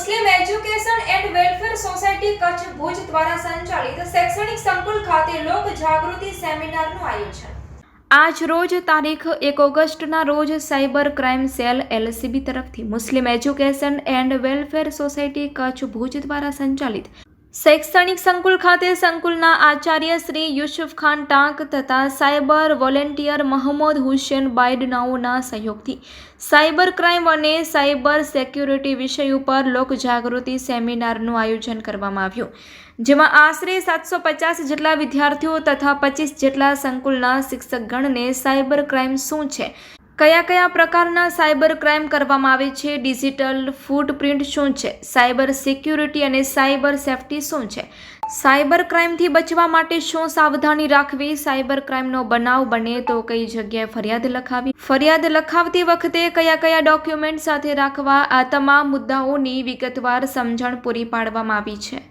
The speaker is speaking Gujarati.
Muslim education and welfare society Kutch Bhuj દ્વારા સંચાલિત શૈક્ષણિક સંકુલ ખાતે લોક જાગૃતિ સેમિનારનું આયોજન. આજ રોજ તારીખ એક ઓગસ્ટના રોજ સાયબર ક્રાઇમ સેલ એલસીબી તરફથી Muslim education and welfare society Kutch Bhuj દ્વારા સંચાલિત શૈક્ષણિક સંકુલ ખાતે સંકુલના આચાર્ય શ્રી યુસુફ ખાન ટાંક તથા સાયબર વોલેન્ટિયર મહમ્મદ હુસેન બાઇડનાઓના સહયોગથી સાયબર ક્રાઇમ અને સાયબર સિક્યુરિટી વિષય ઉપર લોકજાગૃતિ સેમિનારનું આયોજન કરવામાં આવ્યું. જેમાં આશરે સાતસો પચાસ જેટલા વિદ્યાર્થીઓ તથા પચીસ જેટલા સંકુલના શિક્ષકગણને સાયબર ક્રાઇમ શું છે? કયા કયા પ્રકારના સાયબર ક્રાઇમ કરવામાં આવે છે? ડિજિટલ ફૂટપ્રિન્ટ શું છે? સાયબર સિક્યુરિટી અને સાયબર સેફટી શું છે? સાયબર ક્રાઇમથી બચવા માટે શું સાવધાની રાખવી? સાયબર ક્રાઇમનો બનાવ બને તો કઈ જગ્યાએ ફરિયાદ લખાવી? ફરિયાદ લખાવતી વખતે કયા કયા ડોક્યુમેન્ટ સાથે રાખવા? આ તમામ મુદ્દાઓની વિગતવાર સમજણ પૂરી પાડવામાં આવી છે.